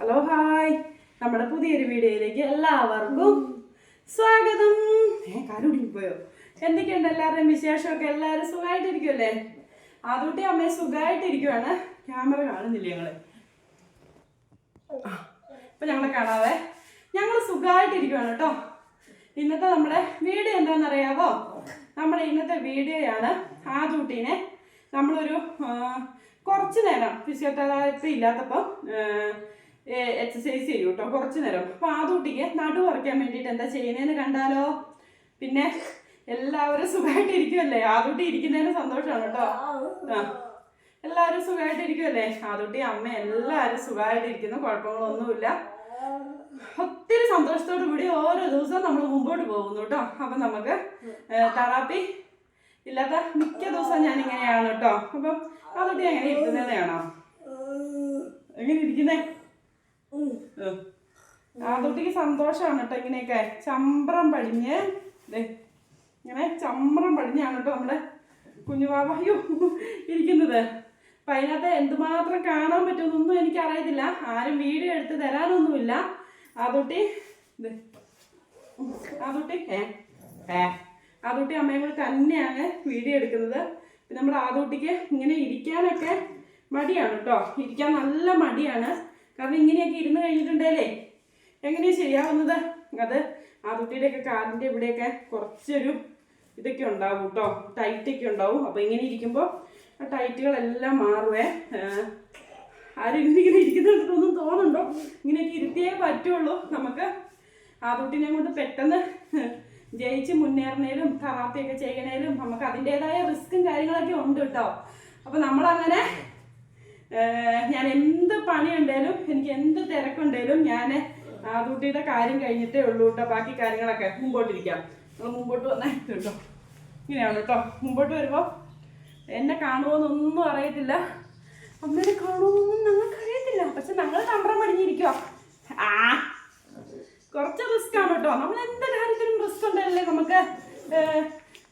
Hello hi നമ്മുടെ പുതിയൊരു വീഡിയോയിലേക്ക് എല്ലാവർക്കും സ്വാഗതം. പോയോ എന്തൊക്കെയുണ്ട് എല്ലാവരുടെയും വിശേഷമൊക്കെ? എല്ലാവരും സുഖമായിട്ടിരിക്കുമല്ലേ ആദ്യത്തെ അമ്മയെ സുഖമായിട്ടിരിക്കുവാണ്. ക്യാമറ കാണുന്നില്ല ഞങ്ങൾ? ഇപ്പൊ ഞങ്ങളെ കാണാവേ. ഞങ്ങൾ സുഖമായിട്ടിരിക്കുവാണ് കേട്ടോ. ഇന്നത്തെ നമ്മുടെ വീഡിയോ എന്താണെന്നറിയാവോ? നമ്മുടെ ഇന്നത്തെ വീഡിയോയാണ് ആദൂട്ടീനെ നമ്മളൊരു കുറച്ച് നേരം ഫിസിയോതെറാപ്പി ഇല്ലാത്തപ്പോൾ എക്സസൈസ് ചെയ്യും കേട്ടോ കുറച്ച് നേരം. പാതൂട്ടിക്ക് നടു കുറയ്ക്കാൻ വേണ്ടിയിട്ട് എന്താ ചെയ്യുന്നതെന്ന് കണ്ടാലോ? പിന്നെ എല്ലാവരും സുഖമായിട്ട് ഇരിക്കുമല്ലേ ആദൂട്ടി ഇരിക്കുന്നതിന് സന്തോഷമാണ് കേട്ടോ. എല്ലാവരും സുഖമായിട്ട് ഇരിക്കുമല്ലേ ആദൂട്ടി അമ്മ എല്ലാവരും സുഖമായിട്ട് ഇരിക്കുന്നു കുഴപ്പങ്ങളൊന്നുമില്ല. ഒത്തിരി സന്തോഷത്തോടു കൂടി ഓരോ ദിവസവും നമ്മൾ മുമ്പോട്ട് പോകുന്നു കേട്ടോ. അപ്പൊ നമുക്ക് തെറാപ്പി ഇല്ലാത്ത മിക്ക ദിവസവും ഞാൻ ഇങ്ങനെയാണ് കേട്ടോ. അപ്പം അതൊക്കെ എങ്ങനെ ഇരിക്കുന്നതാണോ എങ്ങനെ ഇരിക്കുന്നേ? അതൊട്ടിക്ക് സന്തോഷമാണ് കേട്ടോ ഇങ്ങനെയൊക്കെ. ചമ്പ്രം പടിഞ്ഞ്. ഇങ്ങനെ ചമ്പ്രം പടിഞ്ഞാണ് കേട്ടോ നമ്മുടെ കുഞ്ഞുവാവ അയ്യോ ഇരിക്കുന്നത്. അപ്പം അതിനകത്ത് എന്തുമാത്രം കാണാൻ പറ്റുമെന്നൊന്നും എനിക്കറിയത്തില്ല. ആരും വീഡിയോ എടുത്ത് തരാനൊന്നുമില്ല. ആദൂട്ടി ഇത് ആദൂട്ടി ഏ ഏ ആദൂട്ടി അമ്മയും കൂടെ തന്നെയാണ് വീഡിയോ എടുക്കുന്നത്. പിന്നെ നമ്മുടെ ആദൂട്ടിക്ക് ഇങ്ങനെ ഇരിക്കാനൊക്കെ മടിയാണ് കേട്ടോ ഇരിക്കാൻ നല്ല മടിയാണ്. കാരണം ഇങ്ങനെയൊക്കെ ഇരുന്ന് കഴിഞ്ഞിട്ടുണ്ടല്ലേ? എങ്ങനെയാ ശരിയാവുന്നത്? അത് ആ കുട്ടിയുടെയൊക്കെ കാലിന്റെ ഇവിടെയൊക്കെ കുറച്ചൊരു ഇതൊക്കെ ഉണ്ടാവും കേട്ടോ. ടൈറ്റൊക്കെ ഉണ്ടാവും. അപ്പോൾ ഇങ്ങനെ ഇരിക്കുമ്പോൾ ആ ടൈറ്റുകളെല്ലാം മാറുവേ. ആരും ഇങ്ങനെ ഇരിക്കുന്നതൊന്നും തോന്നുന്നുണ്ടോ ഇങ്ങനെയൊക്കെ ഇരുത്തിയേ പറ്റുള്ളൂ. നമുക്ക് ആ കുട്ടീനെ കൊണ്ട് പെട്ടെന്ന് ജയിച്ച് മുന്നേറുന്നതിലും തെറാപ്പിയൊക്കെ ചെയ്യണേലും നമുക്ക് അതിന്റെതായ റിസ്ക്കും കാര്യങ്ങളൊക്കെ ഉണ്ട് കേട്ടോ. അപ്പോൾ നമ്മളങ്ങനെ ഞാൻ എന്ത് പണി പണിയുണ്ടേലും എനിക്ക് എന്ത് തിരക്കുണ്ടേലും ഞാൻ ആ ആദൂട്ടിയുടെ കാര്യം കഴിഞ്ഞിട്ടേ ഉള്ളൂ കേട്ടോ ബാക്കി കാര്യങ്ങളൊക്കെ മുമ്പോട്ടിരിക്കാം നമ്മൾ മുമ്പോട്ട് വന്നാൽ കേട്ടോ ഇങ്ങനെയാണ് കേട്ടോ മുമ്പോട്ട് വരുമ്പോൾ എന്നെ കാണുമോന്നൊന്നും അറിയത്തില്ല. അമ്മേനെ കാണുമോന്നും ഞങ്ങൾക്ക് അറിയത്തില്ല പക്ഷെ ഞങ്ങൾ തമ്പ്രം പടിഞ്ഞിരിക്കുക ആ കുറച്ച് റിസ്ക് ആണ് കേട്ടോ നമ്മൾ എന്ത് കാര്യത്തിലും റിസ്ക് ഉണ്ടല്ലേ നമുക്ക്?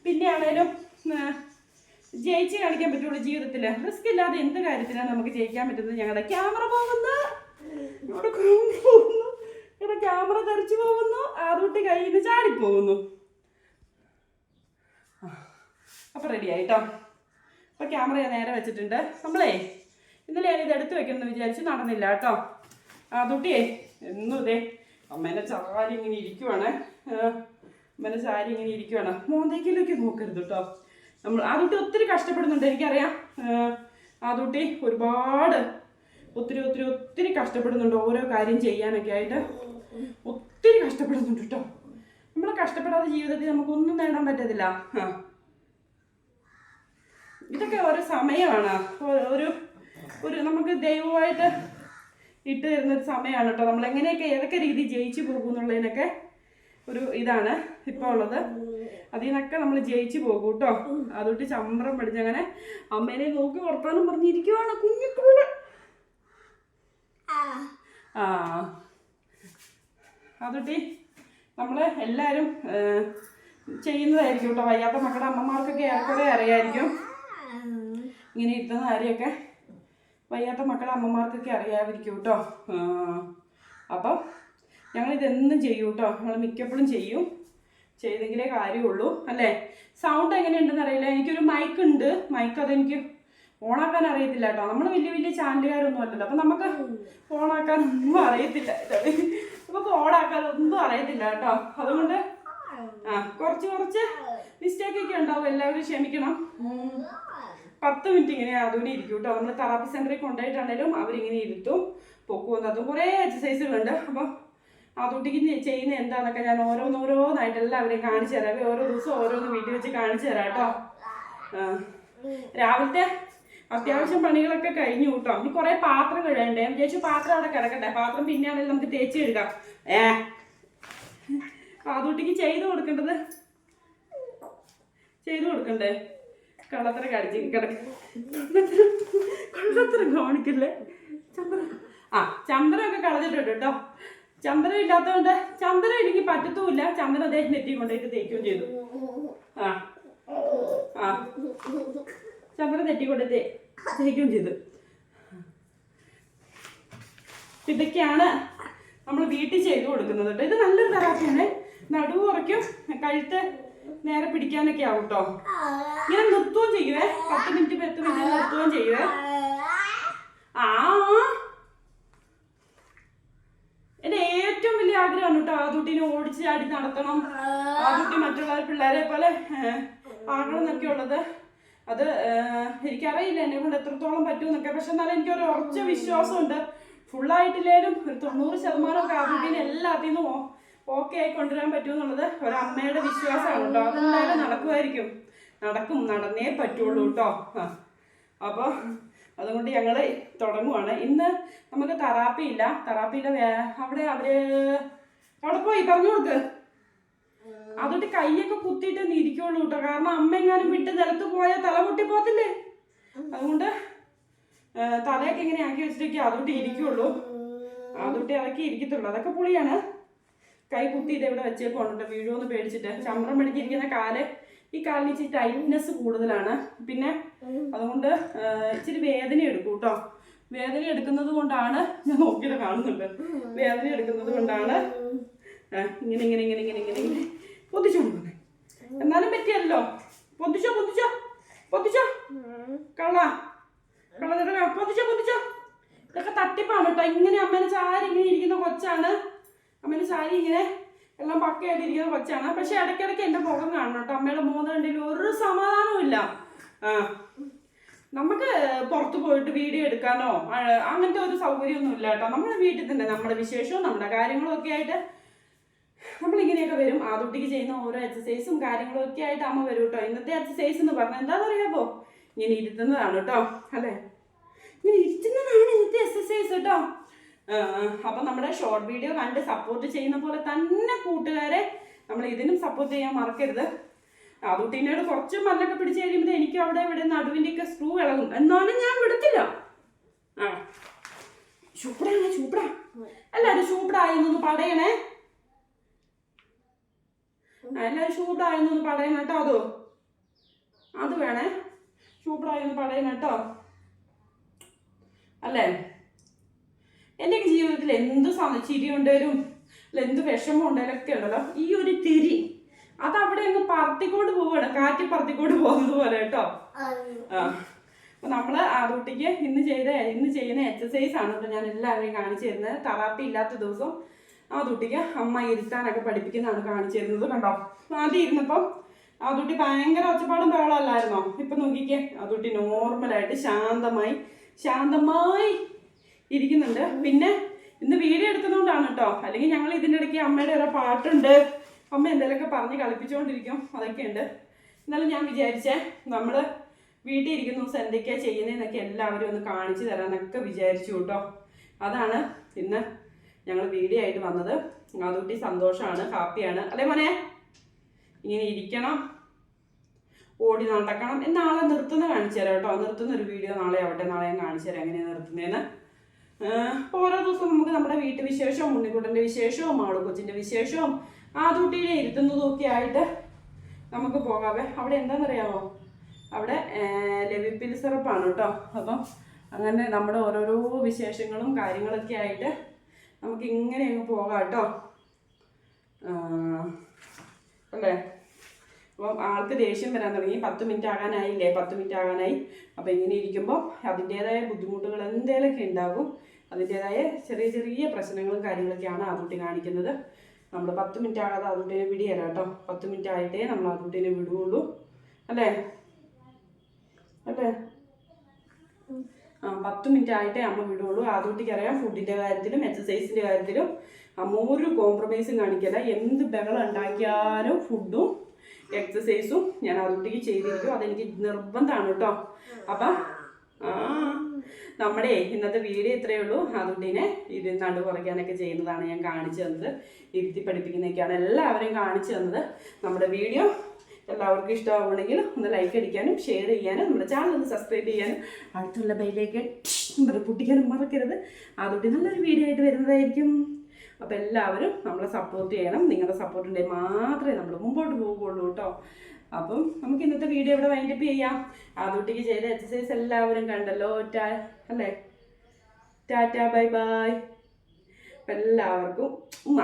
പിന്നെ ആണേലും ജയിച്ച് കാണിക്കാൻ പറ്റുള്ളൂ ജീവിതത്തിൽ റിസ്ക് ഇല്ലാതെ എന്ത് കാര്യത്തിലാണ് നമുക്ക് ജയിക്കാൻ പറ്റുന്നത്? ഞങ്ങളുടെ ക്യാമറ പോകുന്നു. ഇവിടെ പോകുന്നു. ഇവിടെ ക്യാമറ തെറിച്ചു പോകുന്നു. അതുകൊണ്ട് കയ്യിൽ നിന്ന് ചാടിപ്പോകുന്നു അപ്പോൾ റെഡി ആയിട്ടോ അപ്പോൾ ക്യാമറ ഞാൻ നേരെ വെച്ചിട്ടുണ്ട്. നമ്മളേ ഇന്നലെ ഞാൻ ഇത് എടുത്തു വെക്കണമെന്ന് വിചാരിച്ച് നടന്നില്ല കേട്ടോ ആ തുട്ടിയേ എന്നും ഇതേ അമ്മേനെ ചാരി ഇങ്ങനെ ഇരിക്കുവാണ്. അമ്മേനെ ചാരി ഇങ്ങനെ ഇരിക്കുവാണ്. മോന്തേക്കിലൊക്കെ നോക്കരുത് കേട്ടോ നമ്മൾ ആ ഒത്തിരി കഷ്ടപ്പെടുന്നുണ്ട്. എനിക്കറിയാം ആ, ആ ഒരുപാട് ഒത്തിരി ഒത്തിരി ഒത്തിരി കഷ്ടപ്പെടുന്നുണ്ട് ഓരോ കാര്യം ചെയ്യാനൊക്കെ ആയിട്ട്. ഒത്തിരി കഷ്ടപ്പെടുന്നുണ്ട് കേട്ടോ നമ്മൾ കഷ്ടപ്പെടാതെ ജീവിതത്തിൽ നമുക്കൊന്നും നേടാൻ പറ്റത്തില്ല. ഇതൊക്കെ ഓരോ സമയമാണ്. ഒരു ഒരു നമുക്ക് ദൈവമായിട്ട് ഇട്ട് തരുന്ന ഒരു സമയമാണ് കേട്ടോ നമ്മൾ എങ്ങനെയൊക്കെ ഏതൊക്കെ രീതി ജയിച്ചു പോകുന്നുള്ളതിനൊക്കെ ഒരു ഇതാണ് ഇപ്പോൾ ഉള്ളത്. അതിൽ നിന്നൊക്കെ നമ്മൾ ജയിച്ചു പോകും കേട്ടോ അതുകൊണ്ട് ചമ്പ്രം പഠിച്ച് അങ്ങനെ അമ്മേനെ നോക്കി വർത്താനം പറഞ്ഞിരിക്കുവാണ് കുഞ്ഞിക്കൂടെ. ആ. അതുട്ടി നമ്മൾ എല്ലാവരും ചെയ്യുന്നതായിരിക്കും കേട്ടോ വയ്യാത്ത മക്കളുടെ അമ്മമാർക്കൊക്കെ ഏറെക്കുറെ അറിയായിരിക്കും. ഇങ്ങനെ ഇരുത്തുന്ന കാര്യമൊക്കെ വയ്യാത്ത മക്കളുടെ അമ്മമാർക്കൊക്കെ അറിയാതിരിക്കും കേട്ടോ അപ്പം ഞങ്ങളിതെന്നും ചെയ്യും കേട്ടോ ഞങ്ങൾ മിക്കപ്പോഴും ചെയ്യും. ചെയ്തെങ്കിലേ കാര്യമുള്ളൂ അല്ലേ? സൗണ്ട് എങ്ങനെയുണ്ടെന്ന് അറിയില്ല. എനിക്കൊരു മൈക്ക് ഉണ്ട്. മൈക്ക് അതെനിക്ക് ഓണാക്കാൻ അറിയത്തില്ല കേട്ടോ. നമ്മൾ വലിയ വലിയ ചാനലുകാരൊന്നും അല്ലല്ലോ. അപ്പം നമുക്ക് ഓണാക്കാനൊന്നും അറിയത്തില്ല. നമുക്ക് ഓണാക്കാൻ ഒന്നും അറിയത്തില്ല കേട്ടോ. അതുകൊണ്ട് ആ കുറച്ച് കുറച്ച് മിസ്റ്റേക്ക് ഒക്കെ ഉണ്ടാവും. എല്ലാവരും ക്ഷമിക്കണം. പത്ത് മിനിറ്റ് ഇങ്ങനെ അതുകൊണ്ട് ഇരിക്കും കേട്ടോ. നമ്മൾ തെറാപ്പി സെന്ററിൽ കൊണ്ടുപോയിട്ടാണെങ്കിലും അവരിങ്ങനെ ഇരുത്തും പൊക്കുമെന്ന് അതും കുറേ എക്സസൈസുകളുണ്ട് അപ്പം അതുട്ടിക്ക് ചെയ്യുന്ന എന്താണെന്നൊക്കെ ഞാൻ ഓരോന്നോരോന്നായിട്ട് എല്ലാവരെയും കാണിച്ചു തരാം. ഓരോ ദിവസവും ഓരോന്ന് വീട്ടിൽ വെച്ച് കാണിച്ചു തരാം കേട്ടോ. ആ. രാവിലത്തെ അത്യാവശ്യം പണികളൊക്കെ കഴിഞ്ഞു കേട്ടോ. ഇനി കുറേ പാത്രം കഴുകണ്ടേ? ചേച്ചി പാത്രം അവിടെ കിടക്കട്ടെ. പാത്രം പിന്നെയാണെങ്കിൽ നമുക്ക് തേച്ച് കഴുകാം. ഏ. പാതൂട്ടിക്ക് ചെയ്തു കൊടുക്കേണ്ടത്? ചെയ്തു കൊടുക്കണ്ടേ? കള്ളത്തര കടിച്ച് കിടക്ക. കള്ളത്തരം കാണിക്കല്ലേ? ചന്ദ്ര. ആ ചന്ദ്രമൊക്കെ കളഞ്ഞിട്ടുണ്ട് കേട്ടോ. ചന്ദ്രൻ ഇല്ലാത്തതുകൊണ്ട് ചന്ദ്രൻ എനിക്ക് പറ്റത്തുമില്ല. ചന്ദ്രൻ അദ്ദേഹം നെറ്റി കൊണ്ടുപോയിട്ട് തേക്കുകയും ചെയ്തു. ആ. ആ. ചന്ദ്രൻ നെറ്റി കൊണ്ട് തേക്കുകയും ചെയ്തു. ഇതൊക്കെയാണ് നമ്മൾ വീട്ടിൽ ചെയ്ത് കൊടുക്കുന്നത് കേട്ടോ. ഇത് നല്ലൊരു തെറാപ്പിയാണ്. നടുവ് കുറയ്ക്കും കഴുത്ത് നേരെ പിടിക്കാനൊക്കെ ആവും കേട്ടോ. ഇങ്ങനെ നിർത്തുകയും ചെയ്യുവേ. പത്ത് മിനിറ്റ് പത്ത് മിനിറ്റ് നിർത്തുകയും ചെയ്യുവേ. ആ. ആഗ്രഹമാണ് കേട്ടോ ആദൂട്ടിനെ ഓടിച്ച് ചാടി നടത്തണം ആദൂട്ടി മറ്റുള്ള പിള്ളേരെ പോലെ ഏഹ്, ആകണം എന്നൊക്കെ ഉള്ളത്. അത് എനിക്കറിയില്ല എന്നെ കൊണ്ട് എത്രത്തോളം പറ്റുമെന്നൊക്കെ. പക്ഷെ എന്നാലും എനിക്കൊരു ഉറച്ച വിശ്വാസമുണ്ട്. ഫുള്ളായിട്ടില്ലേലും ഒരു തൊണ്ണൂറ് ശതമാനമൊക്കെ ആദൂട്ടിനെ എല്ലാത്തിൽ നിന്നും ഓക്കെ ആയി കൊണ്ടുവരാൻ പറ്റും പറ്റുമെന്നുള്ളത് ഒരമ്മയുടെ വിശ്വാസമാണ് കേട്ടോ. അതെന്തായാലും നടക്കുമായിരിക്കും. നടക്കും നടന്നേ പറ്റുള്ളൂ കേട്ടോ. ആ. അപ്പോൾ അതുകൊണ്ട് ഞങ്ങൾ തുടങ്ങുവാണ്. ഇന്ന് നമുക്ക് തെറാപ്പി ഇല്ല അവിടെ അവർ അവിടെ പോയി പറഞ്ഞു കൊടുക്ക് അതുകൊണ്ട് കൈയൊക്കെ കുത്തിയിട്ട് ഇരിക്കുള്ളൂ കേട്ടോ. കാരണം അമ്മ എങ്ങാനും വിട്ട് നിലത്ത് പോയാൽ തല പൊട്ടി പോകത്തില്ലേ അതുകൊണ്ട് തലയൊക്കെ ഇങ്ങനെ ആക്കി വെച്ചിട്ടൊക്കെ അതുകൊണ്ട് ഇരിക്കുള്ളൂ. അതുകൊണ്ട് ഇറക്കി ഇരിക്കത്തുള്ളൂ. അതൊക്കെ പുളിയാണ്. കൈ കുത്തിയിട്ട് വെച്ചേ കേട്ടോ വീഴുമെന്ന് പേടിച്ചിട്ട്. ചമ്രം പിടിച്ചിരിക്കുന്ന കാൽ ഈ കാലിന് ഇച്ചിരി ടൈറ്റ്നെസ് കൂടുതലാണ്. പിന്നെ അതുകൊണ്ട് ഇച്ചിരി വേദന എടുക്കും കേട്ടോ. വേദന എടുക്കുന്നത് കൊണ്ടാണ് ഞാൻ നോക്കിയിട്ട് കാണുന്നുണ്ട്. വേദന എടുക്കുന്നത് കൊണ്ടാണ്. ഇങ്ങനെ ഇങ്ങനെ ഇങ്ങനെ ഇങ്ങനെ ഇങ്ങനെ ഇങ്ങനെ. പൊതിച്ചു കൊടുക്കുന്നത് എന്നാലും പറ്റിയല്ലോ. പൊതിച്ചോ പൊതിച്ചോ പൊതിച്ചോ കള്ള. കള്ള പൊതിച്ചോ പൊതിച്ചോ ഇതൊക്കെ തട്ടിപ്പാണ് കേട്ടോ. ഇങ്ങനെ അമ്മേനെ ചാരി ഇങ്ങനെ ഇരിക്കുന്ന കൊച്ചാണ്. അമ്മേനെ ചാരി ഇങ്ങനെ എല്ലാം പക്കയായിട്ട് ഇരിക്കുന്ന കൊച്ചാണ്. പക്ഷെ ഇടയ്ക്കിടയ്ക്ക് എന്റെ മുഖം കാണണം കേട്ടോ. അമ്മയുടെ മുഖം കണ്ടില്ല. ഒരു സമാധാനവും ഇല്ല. ആ. നമുക്ക് പുറത്തു പോയിട്ട് വീഡിയോ എടുക്കാനോ അങ്ങനത്തെ ഒരു സൗകര്യമൊന്നും ഇല്ല കേട്ടോ. നമ്മുടെ വീട്ടിൽ തന്നെ നമ്മുടെ വിശേഷവും നമ്മുടെ കാര്യങ്ങളും ഒക്കെ ആയിട്ട് നമ്മളിങ്ങനെയൊക്കെ വരും. ആദുട്ടിക്ക് ചെയ്യുന്ന ഓരോ എക്സസൈസും കാര്യങ്ങളും ഒക്കെ ആയിട്ട് അമ്മ വരും കേട്ടോ. ഇന്നത്തെ എക്സസൈസ് എന്ന് പറഞ്ഞാൽ എന്താണെന്ന് അറിയാമോ ഇങ്ങനെ ഇരുത്തുന്നതാണ് കേട്ടോ അല്ലേ? ഇങ്ങനെ ഇരുത്തുന്നതാണ് ഇന്നത്തെ എക്സസൈസ് കേട്ടോ. അപ്പം നമ്മുടെ ഷോർട്ട് വീഡിയോ കണ്ട് സപ്പോർട്ട് ചെയ്യുന്ന പോലെ തന്നെ കൂട്ടുകാരെ നമ്മൾ ഇതിനും സപ്പോർട്ട് ചെയ്യാൻ മറക്കരുത്. അതുട്ടിനോട് കുറച്ച് മല്ലൊക്കെ പിടിച്ച് കഴിയുമ്പോൾ എനിക്ക് അവിടെ ഇവിടെ നടുവിന്റെ ഒക്കെ സ്ക്രൂ ഇളകും. എന്നാലും ഞാൻ വിടത്തില്ല. ആ. ചൂപ്പടാണ് ചൂപ്പടാ എല്ലാവരും ചൂപ്പടായെന്നൊന്ന് പടയണേ എല്ലാവരും ചൂപ്പടായെന്നൊന്ന് പടയണം കേട്ടോ അതോ? അത് വേണേ. ചൂപ്പടായെന്ന് പടയണം കേട്ടോ. അല്ലേ? എന്റെ ജീവിതത്തിൽ എന്ത് ചിരി ഉണ്ടേലും എന്ത് വിഷമം ഉണ്ടേലും ഒക്കെ ഉണ്ടല്ലോ. ഈ ഒരു തിരി അത് അവിടെ അങ്ങ് പറത്തിക്കൊണ്ട് പോവാണ്. കാറ്റ് പറത്തിക്കൊണ്ട് പോകുന്നത് പോലെ കേട്ടോ. ആ. അപ്പൊ നമ്മൾ ആ കുട്ടിക്ക് ഇന്ന് ചെയ്ത ഇന്ന് ചെയ്യുന്ന എക്സസൈസ് ആണ് ഇപ്പൊ ഞാൻ എല്ലാവരെയും കാണിച്ചു തരുന്നത്. തെറാപ്പി ഇല്ലാത്ത ദിവസം ആ കുട്ടിക്ക് അമ്മ ഇരുത്താനൊക്കെ പഠിപ്പിക്കുന്നതാണ് കാണിച്ചു തരുന്നത് കണ്ടോ? ആദ്യം ഇരുന്നപ്പം കുട്ടി ഭയങ്കര ഒച്ചപ്പാടും ബഹളമല്ലായിരുന്നോ ഇപ്പൊ നോക്കിക്കേ ആ കുട്ടി നോർമലായിട്ട് ശാന്തമായി ശാന്തമായി ഇരിക്കുന്നുണ്ട്. പിന്നെ ഇന്ന് വീഡിയോ എടുക്കുന്നതുകൊണ്ടാണ് കേട്ടോ അല്ലെങ്കിൽ ഞങ്ങൾ ഇതിന്റെ ഇടയ്ക്ക് അമ്മയുടെ ഓരോ പാട്ടുണ്ട്. അമ്മ എന്തെങ്കിലുമൊക്കെ പറഞ്ഞ് കളിപ്പിച്ചുകൊണ്ടിരിക്കും. അതൊക്കെയുണ്ട്. എന്നാലും ഞാൻ വിചാരിച്ചേ നമ്മൾ വീട്ടിൽ ഇരിക്കുന്ന ദിവസം എന്തൊക്കെയാണ് ചെയ്യുന്നതെന്നൊക്കെ എല്ലാവരും ഒന്ന് കാണിച്ചു തരാമെന്നൊക്കെ വിചാരിച്ചു കേട്ടോ. അതാണ് ഇന്ന് ഞങ്ങൾ വീഡിയോ ആയിട്ട് വന്നത്. അതുകൂട്ടി സന്തോഷമാണ് ഹാപ്പിയാണ്. അല്ലേ മോനെ? ഇങ്ങനെ ഇരിക്കണം. ഓടി നടക്കണം. എന്നാളെ നാളെ നിർത്തുന്ന കാണിച്ചു തരാം കേട്ടോ. നിർത്തുന്ന ഒരു വീഡിയോ നാളെ ആവട്ടെ. നാളെ ഞാൻ കാണിച്ചു തരാം എങ്ങനെയാണ് നിർത്തുന്നതെന്ന് ഓരോ ദിവസവും നമുക്ക് നമ്മുടെ വീട്ടു വിശേഷവും ഉണ്ണിക്കുട്ടന്റെ വിശേഷവും മാളു കൊച്ചിന്റെ വിശേഷവും ആദൂട്ടിയെ ഇരുത്തുന്നതും ഒക്കെ ആയിട്ട് നമുക്ക് പോകാവേ. അവിടെ എന്താണെന്നറിയാമോ അവിടെ ലവിപ്പിൽ സിറപ്പാണ് കേട്ടോ. അപ്പം അങ്ങനെ നമ്മുടെ ഓരോരോ വിശേഷങ്ങളും കാര്യങ്ങളൊക്കെ ആയിട്ട് നമുക്ക് ഇങ്ങനെ അങ്ങ് പോകാം കേട്ടോ. ആ, അല്ലേ? അപ്പം ആൾക്ക് ദേഷ്യം വരാൻ തുടങ്ങി. പത്ത് മിനിറ്റ് ആകാനായില്ലേ? പത്ത് മിനിറ്റ് ആകാനായി. അപ്പം ഇങ്ങനെ ഇരിക്കുമ്പോൾ അതിന്റേതായ ബുദ്ധിമുട്ടുകൾ എന്തെങ്കിലുമൊക്കെ ഉണ്ടാകും. അതിന്റേതായ ചെറിയ ചെറിയ പ്രശ്നങ്ങളും കാര്യങ്ങളൊക്കെയാണ് ആ കുട്ടി കാണിക്കുന്നത്. നമ്മൾ പത്ത് മിനിറ്റ് ആകാതെ ആദൂട്ടിനെ വിടിയല്ല കേട്ടോ. പത്ത് മിനിറ്റ് ആയിട്ടേ നമ്മൾ ആദൂട്ടിനെ വിടുകയുള്ളൂ അല്ലേ? അല്ലേ? ആ പത്ത് മിനിറ്റ് ആയിട്ടേ അമ്മ വിടുള്ളൂ ആദ്യത്തേക്ക് അറിയാം ഫുഡിന്റെ കാര്യത്തിലും എക്സസൈസിന്റെ കാര്യത്തിലും. അമ്മ ഒരു കോംപ്രമൈസും കാണിക്കില്ല എന്ത് ബഹളം ഉണ്ടാക്കിയാലും ഫുഡും എക്സസൈസും ഞാൻ ആദ്യത്തേക്ക് ചെയ്തിരിക്കും. അതെനിക്ക് നിർബന്ധമാണ് കേട്ടോ. അപ്പം ആ നമ്മുടെ ഇന്നത്തെ വീഡിയോ ഇത്രയേ ഉള്ളൂ. അതുകൊണ്ടിനെ ഇത് നടു കുറയ്ക്കാനൊക്കെ ചെയ്യുന്നതാണ് ഞാൻ കാണിച്ചു തന്നത്. ഇരുത്തി പഠിപ്പിക്കുന്നതൊക്കെയാണ് എല്ലാവരെയും കാണിച്ചു തന്നത്. നമ്മുടെ വീഡിയോ എല്ലാവർക്കും ഇഷ്ടമാവുകയാണെങ്കിൽ ഒന്ന് ലൈക്ക് അടിക്കാനും ഷെയർ ചെയ്യാനും നമ്മുടെ ചാനൽ ഒന്ന് സബ്സ്ക്രൈബ് ചെയ്യാനും അടുത്തുള്ള ബൈലേക്ക് പൊട്ടിക്കാനും മറക്കരുത്. അതുകൊണ്ട് നല്ലൊരു വീഡിയോ ആയിട്ട് വരുന്നതായിരിക്കും. അപ്പോൾ എല്ലാവരും നമ്മളെ സപ്പോർട്ട് ചെയ്യണം. നിങ്ങളുടെ സപ്പോർട്ട് മാത്രമേ നമ്മൾ മുമ്പോട്ട് പോകുള്ളൂ കേട്ടോ. അപ്പം നമുക്ക് ഇന്നത്തെ വീഡിയോ ഇവിടെ വൈൻഡപ്പ് ചെയ്യാം. ആദൂട്ടിക്ക് ചെയ്ത എക്സസൈസ് എല്ലാവരും കണ്ടല്ലോ. ടാ അല്ലേ? Tata bye bye. എല്ലാവർക്കും ഉമ്മ.